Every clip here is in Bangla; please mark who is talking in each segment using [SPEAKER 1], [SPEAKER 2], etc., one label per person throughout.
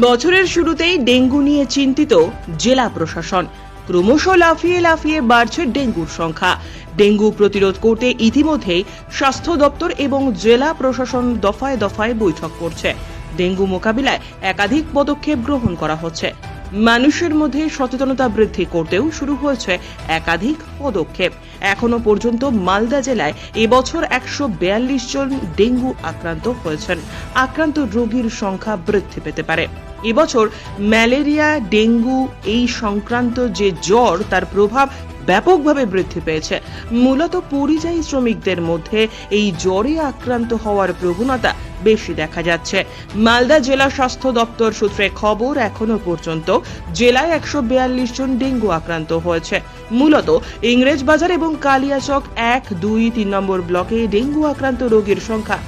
[SPEAKER 1] বছরের শুরুতেই ডেঙ্গু নিয়ে চিন্তিত জেলা প্রশাসন। ক্রমশ লাফিয়ে লাফিয়ে বাড়ছে ডেঙ্গুর সংখ্যা। ডেঙ্গু প্রতিরোধ করতে ইতিমধ্যেই স্বাস্থ্য দপ্তর এবং জেলা প্রশাসন দফায় দফায় বৈঠক করছে। ডেঙ্গু মোকাবিলায় একাধিক পদক্ষেপ গ্রহণ করা হচ্ছে। মানুষের মধ্যে সচেতনতা বৃদ্ধি করতেও শুরু হয়েছে একাধিক পদক্ষেপ। এখনও পর্যন্ত মালদা জেলায় এবছর একশো বিয়াল্লিশ জন ডেঙ্গু আক্রান্ত হয়েছেন। আক্রান্ত রোগীর সংখ্যা বৃদ্ধি পেতে পারে। এবছর ম্যালেরিয়া, ডেঙ্গু, এই সংক্রান্ত যে জ্বর, তার প্রভাব ব্যাপকভাবে বৃদ্ধি পেয়েছে। মূলত পরিযায়ী শ্রমিকদের মধ্যে এই জ্বরে আক্রান্ত হওয়ার প্রবণতা বেশি দেখা যাচ্ছে। মালদা জেলা স্বাস্থ্য দপ্তর সূত্রে খবর এখনও পর্যন্ত জেলায় একশো বিয়াল্লিশ জন ডেঙ্গু আক্রান্ত হয়েছে। মূলত ইংরেজ বাজার এবং কালিয়াচক এক, দুই, তিন নম্বর ব্লকে ডেঙ্গু আক্রান্ত রোগীর সংখ্যা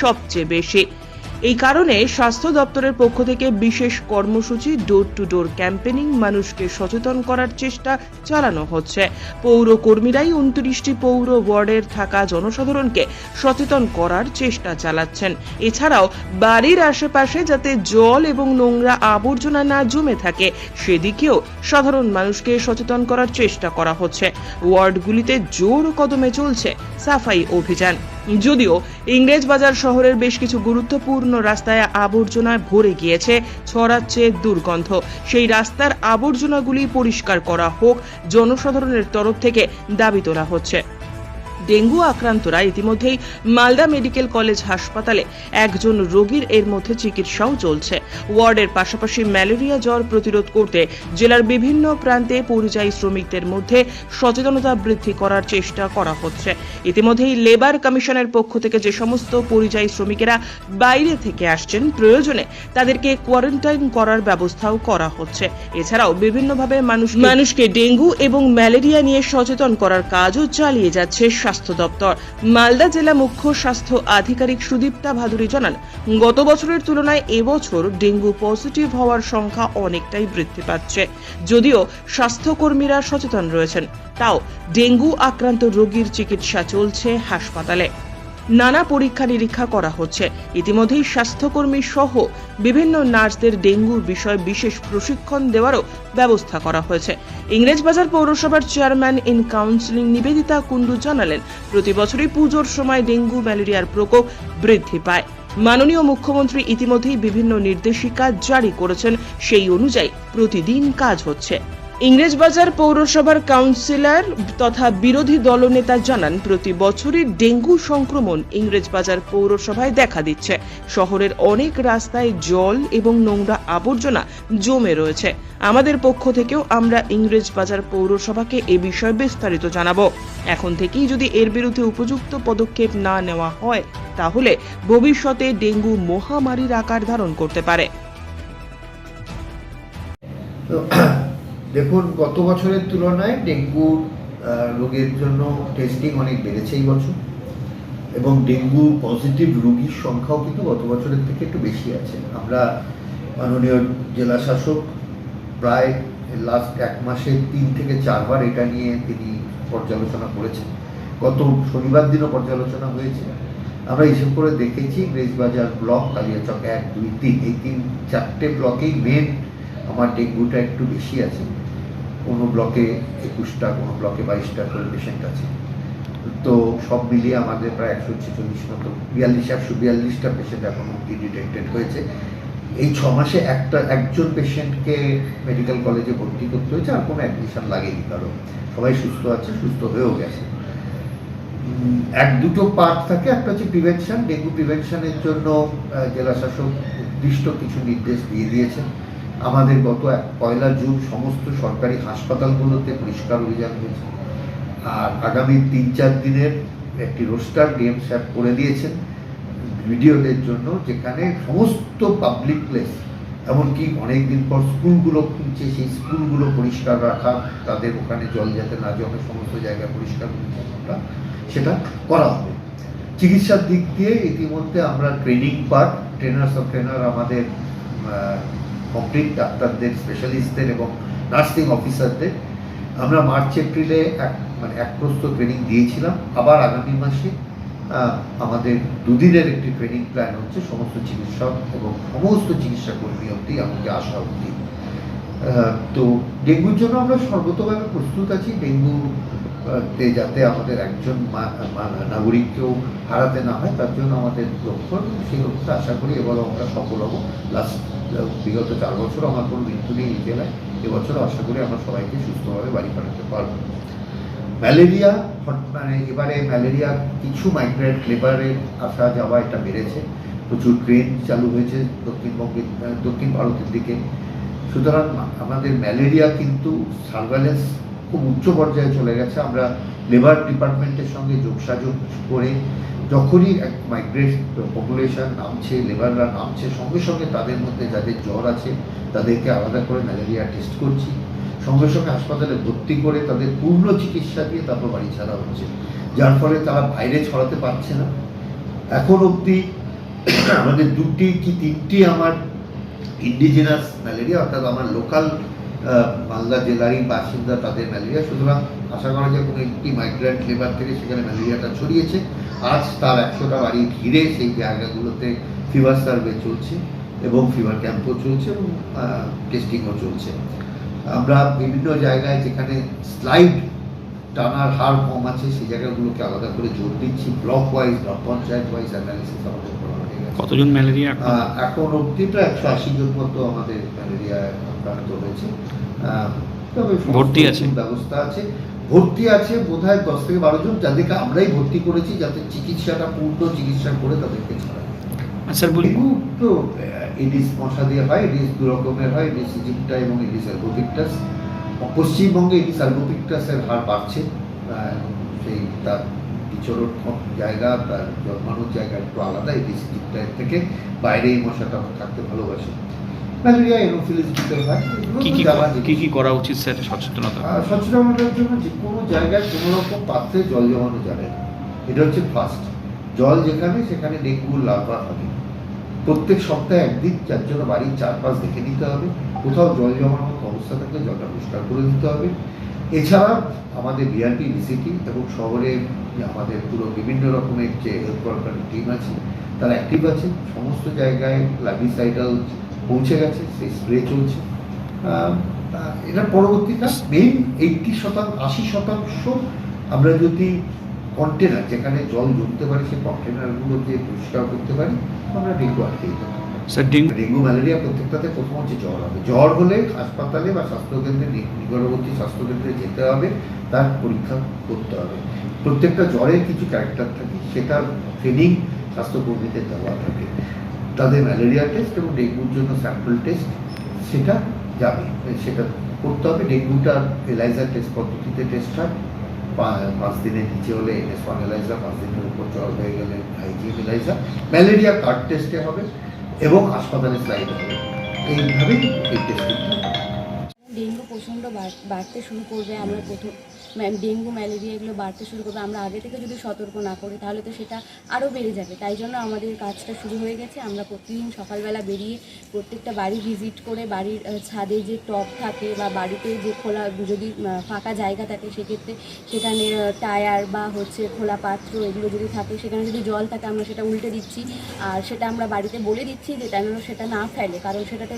[SPEAKER 1] সবচেয়ে বেশি। এই কারণে স্বাস্থ্য দপ্তরের পক্ষ থেকে বিশেষ কর্মসূচি ডোর টু ডোর ক্যাম্পেনিং মানুষকে সচেতন করার চেষ্টা চালানো হচ্ছে। পৌর কর্মীরাই উনত্রিশটি পৌর ওয়ার্ডের থাকা জনসাধারণকে সচেতন করার চেষ্টা চালাচ্ছেন। এছাড়াও বাড়ির আশেপাশে যাতে জল এবং নোংরা আবর্জনা না জমে থাকে, সেদিকেও সাধারণ মানুষকে সচেতন করার চেষ্টা করা হচ্ছে। ওয়ার্ডগুলিতে জোর কদমে চলছে সাফাই অভিযান। যদিও ইংরেজ বাজার শহরের বেশ কিছু গুরুত্বপূর্ণ রাস্তায় আবর্জনায় ভরে গিয়েছে, ছড়াচ্ছে দুর্গন্ধ। সেই রাস্তার আবর্জনাগুলি পরিষ্কার করা হোক, জনসাধারণের তরফ থেকে দাবি তোলা হচ্ছে। ডেঙ্গু আক্রান্তরা ইতিমধ্যেই মালদা মেডিকেল কলেজ হাসপাতালে। একজন রোগীর এর মধ্যে চিকিৎসাও চলছে। ওয়ার্ডের পাশাপাশি ম্যালেরিয়া জ্বর প্রতিরোধ করতে জেলার বিভিন্ন প্রান্তে পরিযায়ী শ্রমিকদের মধ্যে সচেতনতা বৃদ্ধি করার চেষ্টা করা হচ্ছে। ইতিমধ্যেই লেবার কমিশনের পক্ষ থেকে যে সমস্ত পরিযায়ী শ্রমিকেরা বাইরে থেকে আসছেন প্রয়োজনে তাদেরকে কোয়ারেন্টাইন করার ব্যবস্থাও করা হচ্ছে। এছাড়াও বিভিন্নভাবে মানুষ মানুষকে ডেঙ্গু এবং ম্যালেরিয়া নিয়ে সচেতন করার কাজও চালিয়ে যাচ্ছে স্বাস্থ্য দপ্তর। মালদা জেলা মুখ্য স্বাস্থ্য আধিকারিক সুদীপ্তা ভাদুরী জানান, গত বছরের তুলনায় এবছর ডেঙ্গু পজিটিভ হওয়ার সংখ্যা অনেকটাই বৃদ্ধি পাচ্ছে। যদিও স্বাস্থ্যকর্মীরা সচেতন রয়েছেন, তাও ডেঙ্গু আক্রান্ত রোগীর চিকিৎসা চলছে হাসপাতালে। নানা পরীক্ষা নিরীক্ষা করা হচ্ছে। ইতিমধ্যেই স্বাস্থ্যকর্মী সহ বিভিন্ন নার্সদের ডেঙ্গুর বিষয়ে বিশেষ প্রশিক্ষণ দেওয়ারও ব্যবস্থা করা হয়েছে। ইংরেজবাজার পৌরসভার chairman in counselling Nibedita Kundu জানালেন, প্রতি বছরই পুজোর সময় ডেঙ্গু ম্যালেরিয়ার প্রকোপ বৃদ্ধি পায়। মাননীয় মুখ্যমন্ত্রী ইতিমধ্যেই বিভিন্ন নির্দেশিকা জারি করেছেন। সেই অনুযায়ী প্রতিদিন কাজ হচ্ছে। ইংরেজবাজার পৌরসভার কাউন্সিলর তথা বিরোধী দলনেতা জানান, প্রতি বছরই ডেঙ্গু সংক্রমণ ইংরেজবাজার পৌরসভায় দেখা দিচ্ছে। শহরের অনেক রাস্তায় জল এবং নোংরা আবর্জনা জমে রয়েছে। আমাদের পক্ষ থেকেও আমরা ইংরেজবাজার পৌরসভাকে এ বিষয়ে বিস্তারিত জানাব। এখন থেকেই যদি এর বিরুদ্ধে উপযুক্ত পদক্ষেপ না নেওয়া হয়, তাহলে ভবিষ্যতে ডেঙ্গু মহামারীর আকার ধারণ করতে পারে।
[SPEAKER 2] দেখুন, গত বছরের তুলনায় ডেঙ্গু রোগের জন্য টেস্টিং অনেক বেড়েছে এই বছর। এবং ডেঙ্গু পজিটিভ রোগীর সংখ্যাও কিন্তু গত বছরের থেকে একটু বেশি আছে। আমরা মাননীয় জেলা শাসক প্রায় লাস্ট এক মাসে তিন থেকে চারবার এটা নিয়ে তিনি পর্যালোচনা করেছেন। গত শনিবার দিনও পর্যালোচনা হয়েছে। আমরা হিসেব করে দেখেছি ইংরেজবাজার ব্লক, কালিয়াচক এক, দুই, তিন, এই তিন, চারটে ব্লকেই মেন আমার ডেঙ্গুটা একটু বেশি আছে। কোনো ব্লকে একুশটা, কোনো ব্লকে বাইশটা করে পেশেন্ট আছে। তো সব মিলিয়ে আমাদের প্রায় একশো ছেচল্লিশ মতো, বিয়াল্লিশ, একশো বিয়াল্লিশটা পেশেন্ট এখন অব্দি ডিটেক্টেড হয়েছে। এই ছ মাসে একটা, একজন পেশেন্টকে মেডিকেল কলেজে ভর্তি করতে হয়েছে, আর কোনো অ্যাডমিশন লাগেনি কারও। সবাই সুস্থ আছে, সুস্থ হয়েও গেছে। এক দুটো পার্ট থাকে, একটা হচ্ছে প্রিভেনশন ডেঙ্গু প্রিভেনশনের জন্য জেলা শাসক কিছু নির্দেশ দিয়ে দিয়েছেন। আমাদের গত এক পয়লা জুন সমস্ত সরকারি হাসপাতালগুলোতে পরিষ্কার অভিযান হয়েছে। আর আগামী তিন চার দিনের একটি রোস্টার ডিএম স্যার করে দিয়েছেন ভিডিওদের জন্য, যেখানে সমস্ত পাবলিক প্লেস, এমনকি অনেকদিন পর স্কুলগুলো খুলছে, সেই স্কুলগুলো পরিষ্কার রাখা, তাদের ওখানে জল যাতে না জমে, সমস্ত জায়গা পরিষ্কার পরিচ্ছন্নতা সেটা করা হবে। চিকিৎসার দিক দিয়ে ইতিমধ্যে আমরা training part trainers of trainer আমাদের কমপ্লিট ডাক্তারদের স্পেশালিস্টদের এবং নার্সিং অফিসারদের আমরা মার্চ, এপ্রিলে এক মানে এক প্রস্ত ট্রেনিং দিয়েছিলাম। আবার আগামী মাসে আমাদের দুদিনের একটি ট্রেনিং প্ল্যান হচ্ছে সমস্ত চিকিৎসক এবং সমস্ত চিকিৎসা কর্মী অবধি আমাকে আসা অবধি। তো ডেঙ্গুর জন্য আমরা সর্বতভাবে প্রস্তুত আছি। ডেঙ্গু তে যাতে আমাদের একজন নাগরিককেও হারাতে না হয়, তার জন্য আমাদের লক্ষ্য, সেই লক্ষ্যে আশা করি এবারও আমরা সফল হব। লাস্ট বিগত চার বছর আমার কোনো মৃত্যু নেই এই জেলায়। এবছর আশা করি আমরা সবাইকে সুস্থভাবে বাড়ি পাঠাতে পারব। ম্যালেরিয়া মানে এবারে ম্যালেরিয়া, কিছু মাইগ্রেন্ট লেবারের আসা যাওয়া এটা বেড়েছে। প্রচুর ট্রেন চালু হয়েছে দক্ষিণবঙ্গে দক্ষিণ ভারতের দিকে। সুতরাং আমাদের ম্যালেরিয়া কিন্তু সার্ভেলেন্স খুব উচ্চ পর্যায়ে চলে গেছে। আমরা লেবার ডিপার্টমেন্টের সঙ্গে যোগসাযোগ করে যখনই এক মাইগ্রেট পপুলেশন নামছে লেবাররা নামছে, সঙ্গে সঙ্গে তাদের মধ্যে যাদের জ্বর আছে, তাদেরকে আলাদা করে ম্যালেরিয়া টেস্ট করছি। সঙ্গে সঙ্গে হাসপাতালে ভর্তি করে তাদের পূর্ণ চিকিৎসা দিয়ে তারপর বাড়ি ছাড়া হচ্ছে। যার ফলে তারা বাইরে ছড়াতে পারছে না। এখন অবধি আমাদের দুটি কি তিনটি আমার ইন্ডিজিনাস ম্যালেরিয়া অর্থাৎ আমার লোকাল মালদা জেলারই বাসিন্দা তাদের ম্যালেরিয়া। সুতরাং আশা করা যায় কোনো একটি মাইগ্রেন্ট লেবার থেকে সেখানে ম্যালেরিয়াটা ছড়িয়েছে। আজ তার একশোটা বাড়ি ঘিরে সেই জায়গাগুলোতে ফিভার সার্ভে চলছে এবং ফিভার ক্যাম্পও চলছে এবং টেস্টিংও চলছে। আমরা বিভিন্ন জায়গায় যেখানে স্লাইড টানার হার কম আছে সেই জায়গাগুলোকে আলাদা করে জোর দিচ্ছি। ব্লক ওয়াইজ গ্রাম পঞ্চায়েত ওয়াইজ অ্যানালিসিস আমাদের করা হয়ে গেছে।
[SPEAKER 3] কতজন ম্যালেরিয়া
[SPEAKER 2] এখন? অবধি প্রায় একশো আশি জন মতো আমাদের ম্যালেরিয়ায় আক্রান্ত হয়েছে।
[SPEAKER 3] ভর্তি আছে?
[SPEAKER 2] ব্যবস্থা আছে। ভর্তি আছে বোধহয় দশ থেকে বারো জন। যাদেরকে আমরাই ভর্তি করেছি যাতে চিকিৎসাটা পূর্ণ চিকিৎসা করে তাদেরকে ছাড়া যায়।
[SPEAKER 3] বলি
[SPEAKER 2] তো এডিস মশা দিয়ে হয় এডিস দু রকমের হয় এডিস ইজিপ্টা এবং এডিস অ্যালবোপিকটাস পশ্চিমবঙ্গে এডিস অ্যালবোপিকটাসের হার বাড়ছে। সেই তার বিচরণ জায়গা তার জন্মানোর জায়গা একটু আলাদা এডিস ইজিপ্টার থেকে। বাইরে এই মশাটা থাকতে ভালোবাসে। ম্যালেরিয়া এনোফিলিস দিতে হয়
[SPEAKER 3] কি কি কি কি করা উচিত স্যার সচেতনতা?
[SPEAKER 2] সচেতনতার জন্য যে কোনো জায়গায় কোনো রকম পাত্রে জল জমানো যাবে এটা হচ্ছে ফার্স্ট জল যেখানে সেখানে ডেঙ্গুর লার্ভা হবে প্রত্যেক সপ্তাহে একদিন যার জন্য বাড়ির চারপাশ দেখে নিতে হবে। কোথাও জল জমানোর মতো অবস্থা থাকলে জলটা পরিষ্কার করে দিতে হবে। এছাড়া আমাদের বিআরপি ভিসিটি এবং শহরে যে আমাদের পুরো বিভিন্ন রকমের যে হেলথ ওয়ার্কার টিম আছে তারা অ্যাক্টিভ আছে। সমস্ত জায়গায় লাভিসাইডাল পৌঁছে গেছে সেই স্প্রে চলছে। আহ, আহ, এটার পরবর্তী মেইন এইটটি শতাংশ আশি শতাংশ আমরা যদি কন্টেনার যেখানে জল জমতে পারে সেই কন্টেনারগুলো দিয়ে পরিষ্কার করতে পারি আমরা ডেঙ্গু আটকে দিতে পারি।
[SPEAKER 3] স্যার ডেঙ্গু
[SPEAKER 2] ডেঙ্গু ম্যালেরিয়া প্রত্যেকটাতে প্রথম হচ্ছে জ্বর হবে। জ্বর হলে হাসপাতালে বা স্বাস্থ্যকেন্দ্রে নিকটবর্তী স্বাস্থ্যকেন্দ্রে যেতে হবে তার পরীক্ষা করতে হবে। প্রত্যেকটা জ্বরের কিছু ক্যারেক্টার থাকে সেটার ট্রেনিং স্বাস্থ্যকর্মীদের দেওয়া থাকে। তাদের ম্যালেরিয়া টেস্ট এবং ডেঙ্গুর জন্য স্যাম্পল টেস্ট সেটা যাবে, সেটা করতে হবে। ডেঙ্গুটা এলাইজার টেস্ট পদ্ধতিতে টেস্ট হয়। পাঁচ দিনের নিচে হলে এনএস ওয়ান এলাইজা পাঁচ দিনের উপর জ্বর হয়ে গেলে আইজিএম এলাইজা ম্যালেরিয়া কার্ড টেস্টে হবে এবং হাসপাতালে স্লাইড হবে। এইভাবেই এই টেস্টিংটা
[SPEAKER 4] ডেঙ্গু প্রচণ্ড বাড়- বাড়তে শুরু করবে। আমরা প্রথম ডেঙ্গু, ম্যালেরিয়া এগুলো বাড়তে শুরু করবে। আমরা আগে থেকে যদি সতর্ক না করি, তাহলে তো সেটা আরও বেড়ে যাবে। তাই জন্য আমাদের কাজটা শুরু হয়ে গেছে। আমরা প্রতিদিন সকালবেলা বেরিয়ে প্রত্যেকটা বাড়ি ভিজিট করে বাড়ির ছাদে যে টব থাকে বা বাড়িতে যে খোলা, যদি ফাঁকা জায়গা থাকে, সেক্ষেত্রে সেখানে টায়ার বা হচ্ছে খোলা পাত্র এগুলো যদি থাকে, সেখানে যদি জল থাকে, আমরা সেটা উল্টে দিচ্ছি। আর সেটা আমরা বাড়িতে বলে দিচ্ছি যে, যেন সেটা না ফেলে, কারণ সেটাতে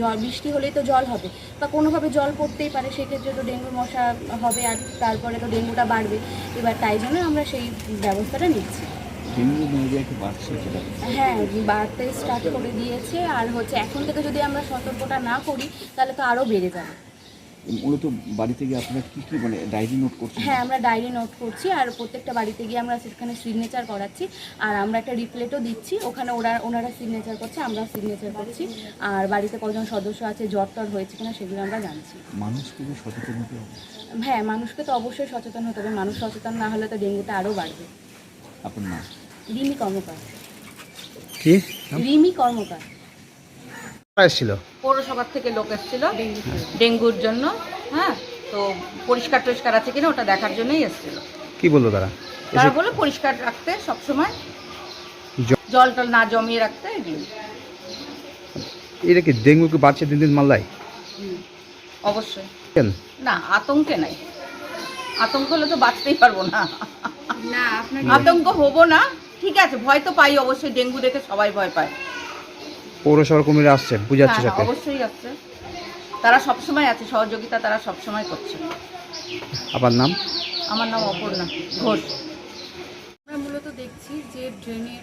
[SPEAKER 4] জল বৃষ্টি হলেই তো জল হবে। বা কোনোভাবে জল পড়তেই পারে, সেক্ষেত্রে তো ডেঙ্গু মশা হবে আর তারপরে তো ডেঙ্গুটা বাড়বে। এবার তাই জন্য আমরা সেই ব্যবস্থাটা নিচ্ছি। হ্যাঁ বাড়তে স্টার্ট করে দিয়েছে। আর হচ্ছে এখন থেকে যদি আমরা সতর্কতা না করি তাহলে তো আরও বেড়ে যাবে।
[SPEAKER 3] মূলত বাড়িতে গিয়ে আপনারা কি কি মানে ডায়েরি নোট করছেন?
[SPEAKER 4] হ্যাঁ আমরা ডায়েরি নোট করছি। আর প্রত্যেকটা বাড়িতে গিয়ে আমরা সেখানে সিগনেচার করাচ্ছি। আর আমরা একটা রিপ্লেটও দিচ্ছি। ওখানে ওরা ওনারা সিগনেচার করছে আমরা সিগনেচার করছি। আর বাড়িতে কজন সদস্য আছে জ্বর টর হয়েছে কিনা সেগুলো আমরা জানছি।
[SPEAKER 3] মানুষকে যে সচেতন হতে হবে?
[SPEAKER 4] হ্যাঁ মানুষকে তো অবশ্যই সচেতন হতে হবে। মানুষ সচেতন না হলে তো ডেঙ্গুটা আরও বাড়বে।
[SPEAKER 3] আপনার নাম?
[SPEAKER 4] রিমি কর্মকার।
[SPEAKER 5] কি?
[SPEAKER 4] রিমি কর্মকার।
[SPEAKER 5] এসেছিল?
[SPEAKER 6] পৌরসভার থেকে লোক এসেছিল ডেঙ্গুর জন্য হ্যাঁ তো পরিষ্কার টরিষ্কার আছে কিনা ওটা দেখার জন্যই এসেছিল।
[SPEAKER 5] কি বলল তারা?
[SPEAKER 6] তারা বলে পরিষ্কার রাখতে সবসময়। জল টল না জমিয়ে রাখতে।
[SPEAKER 5] এটা কি ডেঙ্গু কি বাড়ছে দিন দিন মালদায়?
[SPEAKER 6] অবশ্যই? না আতঙ্কে নাই। আতঙ্ক হলে তো বাঁচতেই পারব না।
[SPEAKER 7] না
[SPEAKER 6] আতঙ্ক হব না। ঠিক আছে ভয় তো পাই অবশ্যই ডেঙ্গু দেখে সবাই ভয় পায়।
[SPEAKER 5] পৌরসভা কর্মীরা আসছে বুঝাচ্ছে
[SPEAKER 6] হ্যাঁ, হ্যাঁ,
[SPEAKER 5] সাথে
[SPEAKER 6] অবশ্যই আসছে। তারা সবসময় আছে সহযোগিতা তারা সবসময় করছে।
[SPEAKER 5] আপনার নাম?
[SPEAKER 6] আমার নাম অপর্ণা ঘোষ।
[SPEAKER 7] ড্রেনের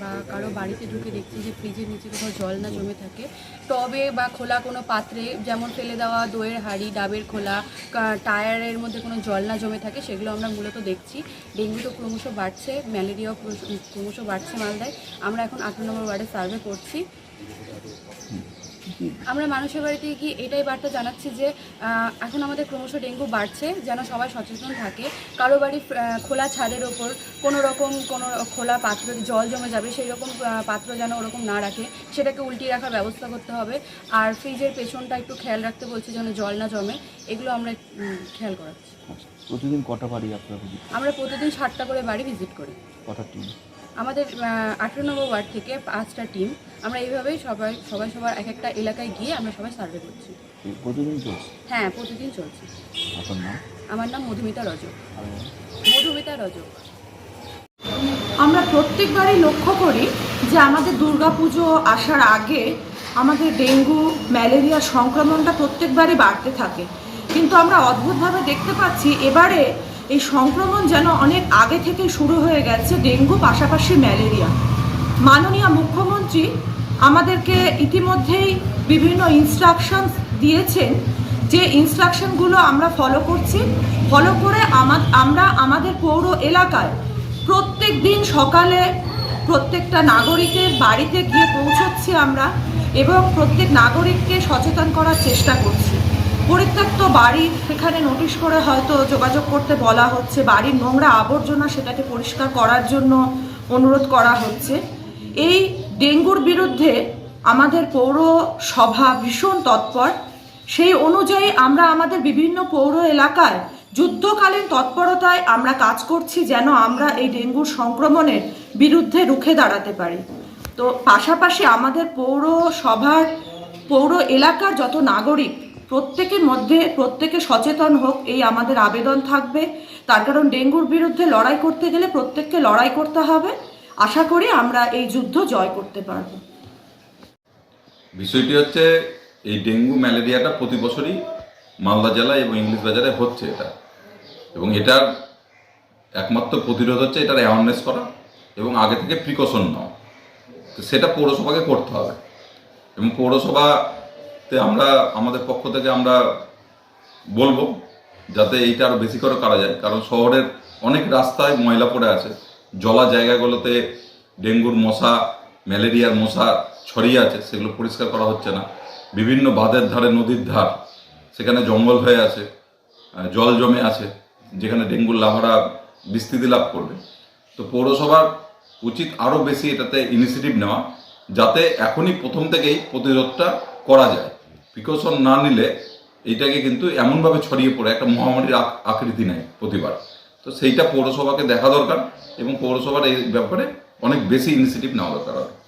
[SPEAKER 7] বা কারও বাড়িতে ঢুকে দেখছি যে ফ্রিজের নিচে কোথাও জল না জমে থাকে। টবে বা খোলা কোনো পাত্রে যেমন ফেলে দেওয়া, দইয়ের হাড়ি, ডাবের খোলা টায়ারের মধ্যে কোনো জল না জমে থাকে, সেগুলো আমরা মূলত দেখছি। ডেঙ্গু তো ক্রমশ বাড়ছে, ম্যালেরিয়াও ক্রমশ বাড়ছে মালদায়। আমরা এখন আঠারো নম্বর ওয়ার্ডে সার্ভে করছি। আমরা মানুষের বাড়িতে গিয়ে এটাই বার্তা জানাচ্ছি যে এখন আমাদের ক্রমশ ডেঙ্গু বাড়ছে যেন সবাই সচেতন থাকে। কারও বাড়ি খোলা ছাদের ওপর কোনো রকম কোনো খোলা পাত্র জল জমে যাবে সেই রকম পাত্র যেন ওরকম না রাখে সেটাকে উল্টিয়ে রাখার ব্যবস্থা করতে হবে। আর ফ্রিজের পেছনটা একটু খেয়াল রাখতে বলছি যেন জল না জমে এগুলো আমরা খেয়াল করাচ্ছি।
[SPEAKER 3] আচ্ছা, প্রতিদিন কটা বাড়ি আপনারা
[SPEAKER 7] আমরা প্রতিদিন সাতটা করে বাড়ি ভিজিট করি।
[SPEAKER 3] কটা টিম
[SPEAKER 7] আমাদের আঠেরো নম্বর ওয়ার্ড থেকে পাঁচটা টিম আমরা এইভাবেই সবাই সবাই সবার এক একটা এলাকায় গিয়ে আমরা সবাই সার্ভে করছি।
[SPEAKER 3] প্রতিদিন চলছে?
[SPEAKER 7] হ্যাঁ প্রতিদিন চলছে।
[SPEAKER 3] আপনার নাম?
[SPEAKER 7] আমার নাম মধুমিতা রজক। মধুমিতা রজক।
[SPEAKER 8] আমরা প্রত্যেকবারই লক্ষ্য করি যে আমাদের দুর্গাপুজো আসার আগে আমাদের ডেঙ্গু ম্যালেরিয়া সংক্রমণটা প্রত্যেকবারই বাড়তে থাকে। কিন্তু আমরা অদ্ভুতভাবে দেখতে পাচ্ছি এবারে এই সংক্রমণ যেন অনেক আগে থেকে শুরু হয়ে গেছে ডেঙ্গু, পাশাপাশি ম্যালেরিয়া। মাননীয় মুখ্যমন্ত্রী আমাদেরকে ইতিমধ্যেই বিভিন্ন ইনস্ট্রাকশনস দিয়েছেন যে ইনস্ট্রাকশনগুলো আমরা ফলো করছি। ফলো করে আমা- আমরা আমাদের পৌর এলাকায় প্রত্যেক দিন সকালে প্রত্যেকটা নাগরিকের বাড়িতে গিয়ে পৌঁছচ্ছি আমরা এবং প্রত্যেক নাগরিককে সচেতন করার চেষ্টা করছি। পরিত্যক্ত বাড়ি, সেখানে নোটিশ করে হয়তো যোগাযোগ করতে বলা হচ্ছে। বাড়ির নোংরা আবর্জনা সেটাকে পরিষ্কার করার জন্য অনুরোধ করা হচ্ছে। এই ডেঙ্গুর বিরুদ্ধে আমাদের পৌরসভা ভীষণ তৎপর। সেই অনুযায়ী আমরা আমাদের বিভিন্ন পৌর এলাকায় যুদ্ধকালীন তৎপরতায় আমরা কাজ করছি যেন আমরা এই ডেঙ্গুর সংক্রমণের বিরুদ্ধে রুখে দাঁড়াতে পারি। তো পাশাপাশি আমাদের পৌরসভার, পৌর এলাকার যত নাগরিক প্রত্যেকের মধ্যে প্রত্যেকে সচেতন হোক, এই আমাদের আবেদন থাকবে। তার কারণ ডেঙ্গুর বিরুদ্ধে লড়াই করতে গেলে প্রত্যেককে লড়াই করতে হবে। আশা করি আমরা এই যুদ্ধ জয় করতে পারব।
[SPEAKER 9] বিষয়টি হচ্ছে, এই ডেঙ্গু ম্যালেরিয়াটা প্রতি বছরই মালদা জেলায় এবং ইংলিশ বাজারে হচ্ছে এটা। এবং এটার একমাত্র প্রতিরোধ হচ্ছে এটার অ্যাওয়ারনেস করা এবং আগে থেকে প্রিকশন নেওয়া। তো সেটা পৌরসভাকে করতে হবে। এবং পৌরসভাতে আমরা, আমাদের পক্ষ থেকে আমরা বলব যাতে এইটা আরও বেশি করে করা যায়। কারণ শহরের অনেক রাস্তায় ময়লা পড়ে আছে। জলা জায়গাগুলোতে ডেঙ্গুর মশা, ম্যালেরিয়ার মশা ছড়িয়ে আছে, সেগুলো পরিষ্কার করা হচ্ছে না। বিভিন্ন বাঁধের ধারে, নদীর ধার, সেখানে জঙ্গল হয়ে আছে জল জমে আছে, যেখানে ডেঙ্গুর লাভারা বিস্তৃতি লাভ করবে। তো পৌরসভার উচিত আরও বেশি এটাতে ইনিশিয়েটিভ নেওয়া, যাতে এখনই প্রথম থেকেই প্রতিরোধটা করা যায়। প্রিকশন না নিলে এইটাকে কিন্তু এমনভাবে ছড়িয়ে পড়ে, একটা মহামারীর আক- আকৃতি নেয় প্রতিবার। তো সেইটা পৌরসভাকে দেখা দরকার এবং পৌরসভার এই ব্যাপারে অনেক বেশি ইনিশিয়েটিভ নেওয়া দরকার।